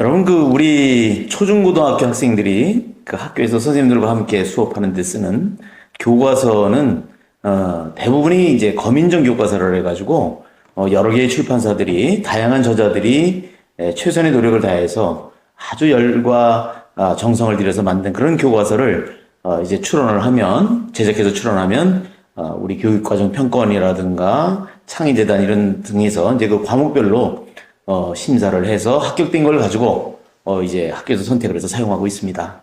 여러분 그 우리 초중고등학교 학생들이 그 학교에서 선생님들과 함께 수업하는 데 쓰는 교과서는 어, 대부분이 이제 거민정 교과서를 해가지고 어, 여러 개의 출판사들이 다양한 저자들이 에, 최선의 노력을 다해서 아주 열과 아, 정성을 들여서 만든 그런 교과서를 어, 이제 출원을 하면 제작해서 출원하면 어, 우리 교육과정 평가원이라든가 창의재단 이런 등에서 이제 그 과목별로 어, 심사를 해서 합격된 걸 가지고 어, 이제 학교에서 선택을 해서 사용하고 있습니다.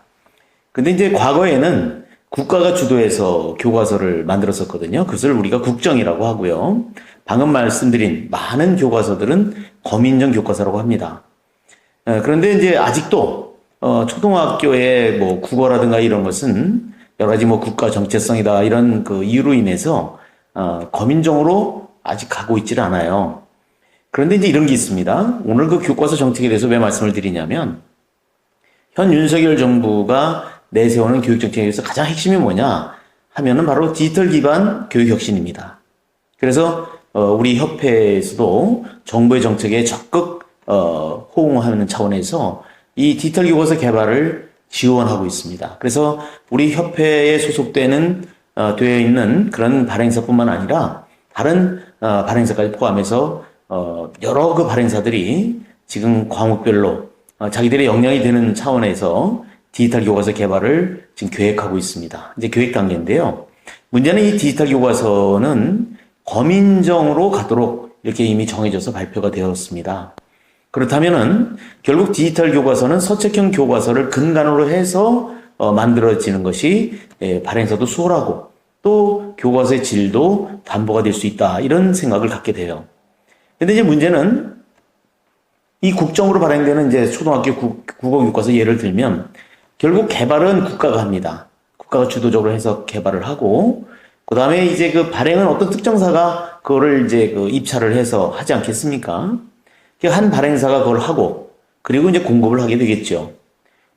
근데 이제 과거에는 국가가 주도해서 교과서를 만들었었거든요. 그것을 우리가 국정이라고 하고요. 방금 말씀드린 많은 교과서들은 거민정 교과서라고 합니다. 에, 그런데 이제 아직도 어, 초등학교의 뭐 국어라든가 이런 것은 여러 가지 뭐 국가 정체성이다 이런 그 이유로 인해서 어, 거민정으로 아직 가고 있질 않아요. 그런데 이제 이런 게 있습니다. 오늘 그 교과서 정책에 대해서 왜 말씀을 드리냐면 현 윤석열 정부가 내세우는 교육 정책에서 가장 핵심이 뭐냐 하면은 바로 디지털 기반 교육 혁신입니다. 그래서 어, 우리 협회에서도 정부의 정책에 적극 어, 호응하는 차원에서 이 디지털 교과서 개발을 지원하고 있습니다. 그래서 우리 협회에 소속되는 어, 되어 있는 그런 발행사뿐만 아니라 다른 어, 발행사까지 포함해서 어, 여러 그 발행사들이 지금 과목별로 어, 자기들의 역량이 되는 차원에서 디지털 교과서 개발을 지금 계획하고 있습니다. 이제 계획 단계인데요. 문제는 이 디지털 교과서는 거민정으로 가도록 이렇게 이미 정해져서 발표가 되었습니다. 그렇다면은 결국 디지털 교과서는 서책형 교과서를 근간으로 해서 어, 만들어지는 것이 예, 발행사도 수월하고 또 교과서의 질도 담보가 될 수 있다 이런 생각을 갖게 돼요. 근데 이제 문제는 이 국정으로 발행되는 이제 초등학교 국, 국어 교과서 예를 들면 결국 개발은 국가가 합니다. 국가가 주도적으로 해서 개발을 하고 그 다음에 이제 그 발행은 어떤 특정사가 그거를 이제 그 입찰을 해서 하지 않겠습니까? 한 발행사가 그걸 하고 그리고 이제 공급을 하게 되겠죠.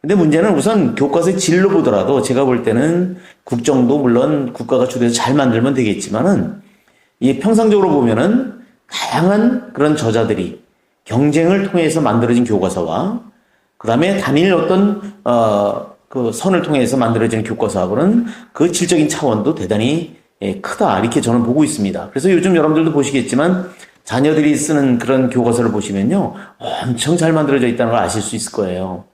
근데 문제는 우선 교과서의 질로 보더라도 제가 볼 때는 국정도 물론 국가가 주도해서 잘 만들면 되겠지만은 이 평상적으로 보면은 다양한 그런 저자들이 경쟁을 통해서 만들어진 교과서와 그 다음에 단일 어떤 어 그 선을 통해서 만들어지는 교과서하고는 그 질적인 차원도 대단히 예, 크다 이렇게 저는 보고 있습니다. 그래서 요즘 여러분들도 보시겠지만 자녀들이 쓰는 그런 교과서를 보시면요 엄청 잘 만들어져 있다는 걸 아실 수 있을 거예요.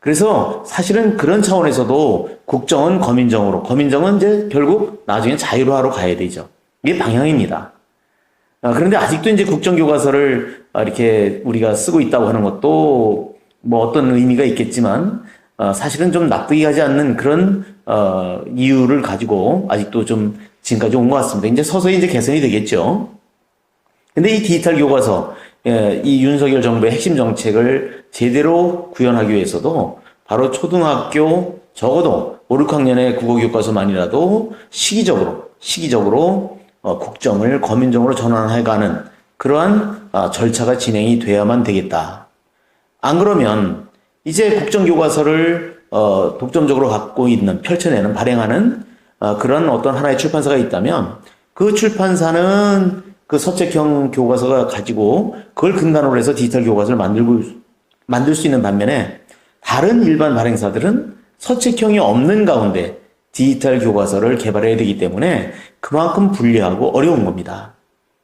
그래서 사실은 그런 차원에서도 국정은 거민정으로 거민정은 이제 결국 나중에 자유로하러 가야 되죠. 이게 방향입니다. 아, 그런데 아직도 이제 국정교과서를 이렇게 우리가 쓰고 있다고 하는 것도 뭐 어떤 의미가 있겠지만 어, 사실은 좀 납득이 가지 않는 그런 어, 이유를 가지고 아직도 좀 지금까지 온 것 같습니다. 이제 서서히 이제 개선이 되겠죠. 근데 이 디지털 교과서, 예, 이 윤석열 정부의 핵심 정책을 제대로 구현하기 위해서도 바로 초등학교 적어도 5, 6학년의 국어 교과서만이라도 시기적으로, 시기적으로 어, 국정을 거민정으로 전환해가는 그러한 아, 절차가 진행이 돼야만 되겠다. 안 그러면 이제 국정교과서를 어, 독점적으로 갖고 있는 펼쳐내는 발행하는 어, 그런 어떤 하나의 출판사가 있다면 그 출판사는 그 서책형 교과서가 가지고 그걸 근간으로 해서 디지털 교과서를 만들고 만들 수 있는 반면에 다른 일반 발행사들은 서책형이 없는 가운데 디지털 교과서를 개발해야 되기 때문에 그만큼 불리하고 어려운 겁니다.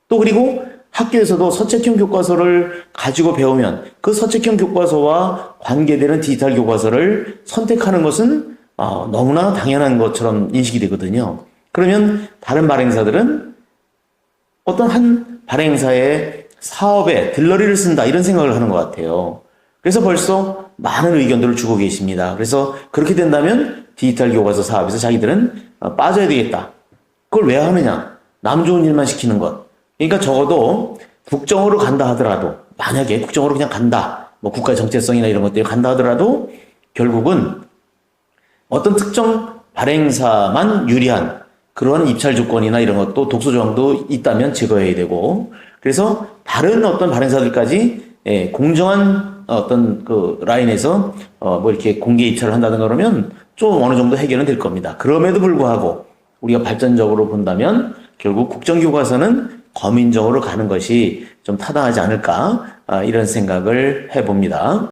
또 그리고 학교에서도 서책형 교과서를 가지고 배우면 그 서책형 교과서와 관계되는 디지털 교과서를 선택하는 것은 어, 너무나 당연한 것처럼 인식이 되거든요. 그러면 다른 발행사들은 어떤 한 발행사의 사업에 들러리를 쓴다 이런 생각을 하는 것 같아요. 그래서 벌써 많은 의견들을 주고 계십니다. 그래서 그렇게 된다면 디지털 교과서 사업에서 자기들은 어, 빠져야 되겠다. 그걸 왜 하느냐? 남 좋은 일만 시키는 것. 그러니까 적어도 국정으로 간다 하더라도 만약에 국정으로 그냥 간다. 뭐 국가 정체성이나 이런 것들이 간다 하더라도 결국은 어떤 특정 발행사만 유리한 그런 입찰 조건이나 이런 것도 독소 조항도 있다면 제거해야 되고 그래서 다른 어떤 발행사들까지 예, 공정한 어떤 그 라인에서 어 뭐 이렇게 공개 입찰을 한다든가 그러면 좀 어느 정도 해결은 될 겁니다. 그럼에도 불구하고 우리가 발전적으로 본다면 결국 국정교과서는 거민정으로 가는 것이 좀 타당하지 않을까 아, 이런 생각을 해봅니다.